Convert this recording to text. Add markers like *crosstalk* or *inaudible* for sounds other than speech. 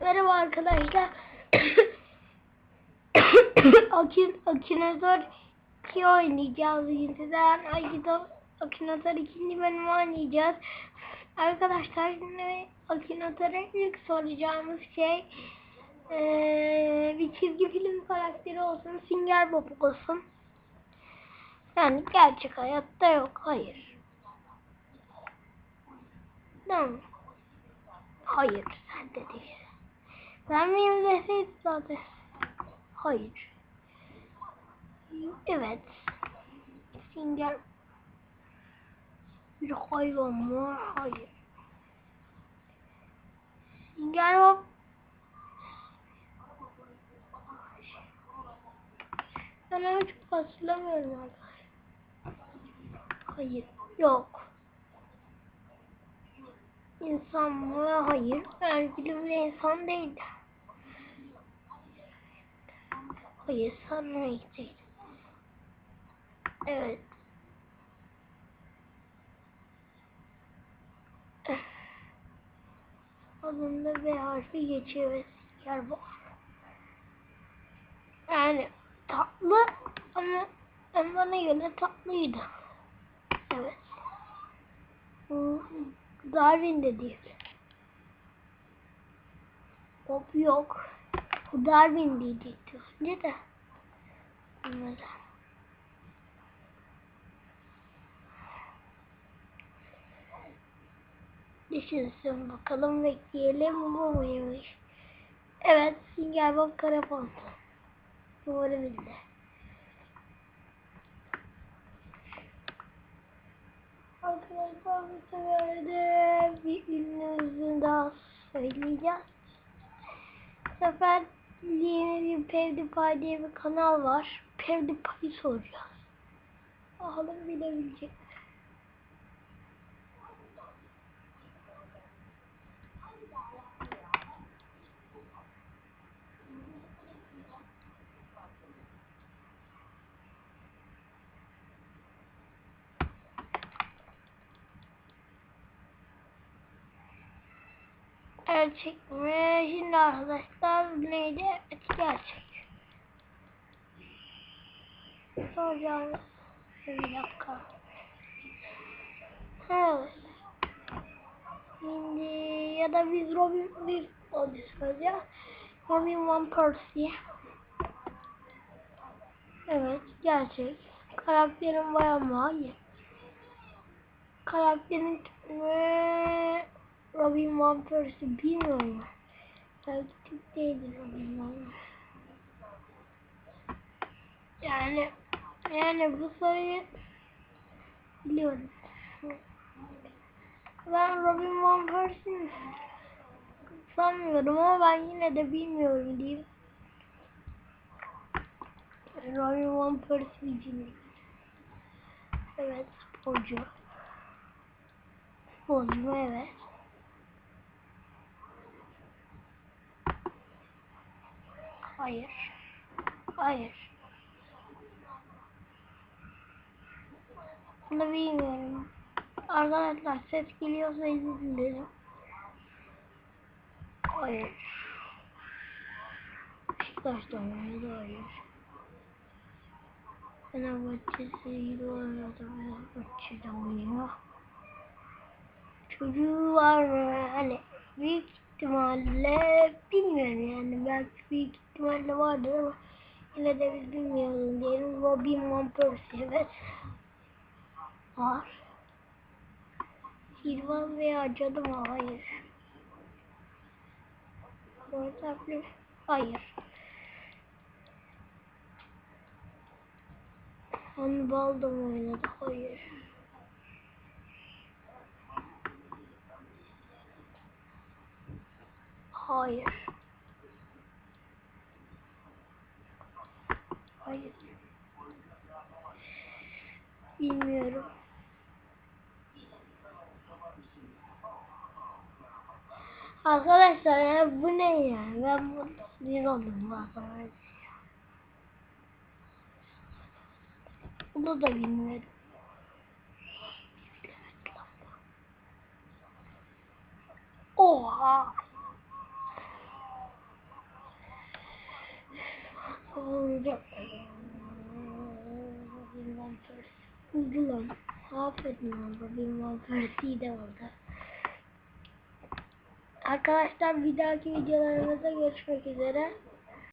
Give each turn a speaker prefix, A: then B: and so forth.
A: Merhaba arkadaşlar. *coughs* Akin, Akinator 2 oynayacağız. Yeniden Akinator, Akinator 2. bölümü oynayacağız. Arkadaşlar şimdi Akinator'a ilk soracağımız şey eee, bir çizgi film karakteri olsun. Sünger Bob olsun. Yani gerçek hayatta yok. Hayır. Mi? Hayır. Sen de değil. Ben miyim zaten. Hayır. Evet. Sünger bir hayvan mı? Hayır. Sünger Bob Ben onu çok hatırlamıyorum arkadaşlar. Hayır. Yok. İnsan mı? Hayır. Ergilim bir insan değil. Hayır sanmayı değil. Evet. Adında B harfi geçiyor ve yer bu. Yani tatlı ama ama bana göre tatlıydı. Evet. Darwin de değil. Bob yok. Bu Darwin diyecekti önce de. Olmadı. Düşünsün bakalım bekleyelim bu muymuş? Evet Sünger Bob Karapont. Doğru bildi. Arkadaşlar bu sefer de bir ünlümüzü daha söyleyeceğiz. Bu sefer yeni bir PewDiePie diye bir kanal var. PewDiePie'yi soracağız. Bakalım bilebilecek. mi? Gerçek mi? Şimdi arkadaşlar neydi? Evet gerçek. Soracağımız bir dakika. Evet. Şimdi ya da biz Robin bir Body söyleyeceğiz. Robin One Percy. Evet gerçek. Karakterin bayağı mı? Hayır. Karakterin Robin Van Persie bilmiyorum. Belki Türk değildir Robin Van. Yani yani bu soruyu biliyorum. Ben Robin Van Persie'ni sanmıyorum ama ben yine de bilmiyorum diyeyim. Robin Van Persie'ciyim. Evet sporcu. Sporcu evet. Hayır. Hayır. Bunu bilmiyorum. Arkadaşlar ses geliyorsa izin dilerim. Hayır. Beşiktaş'ta oynuyordu hayır. Fenerbahçe'si gibi oynuyordu. Fenerbahçe'de oynuyor. Çocuğu var mı? Hani büyük ihtimalle bilmiyorum yani belki büyük ihtimalle vardır ama yine de biz bilmiyoruz diyelim. Robin Van Persie evet. Var. Silvan veya cadı mı? Hayır. Dört harfli. Hayır. Hannibal da mı oynadı? Hayır. Hayır. Hayır. Bilmiyorum. Arkadaşlar ya bu ne ya? Ben bu sinir oldum arkadaşlar. Bunu da bilmiyorum. Oha. Olacak. Bilmem Percy. Uydu lan. Affedin lan bu Bilmem Percy'yi de orada. Arkadaşlar bir dahaki videolarımızda görüşmek üzere.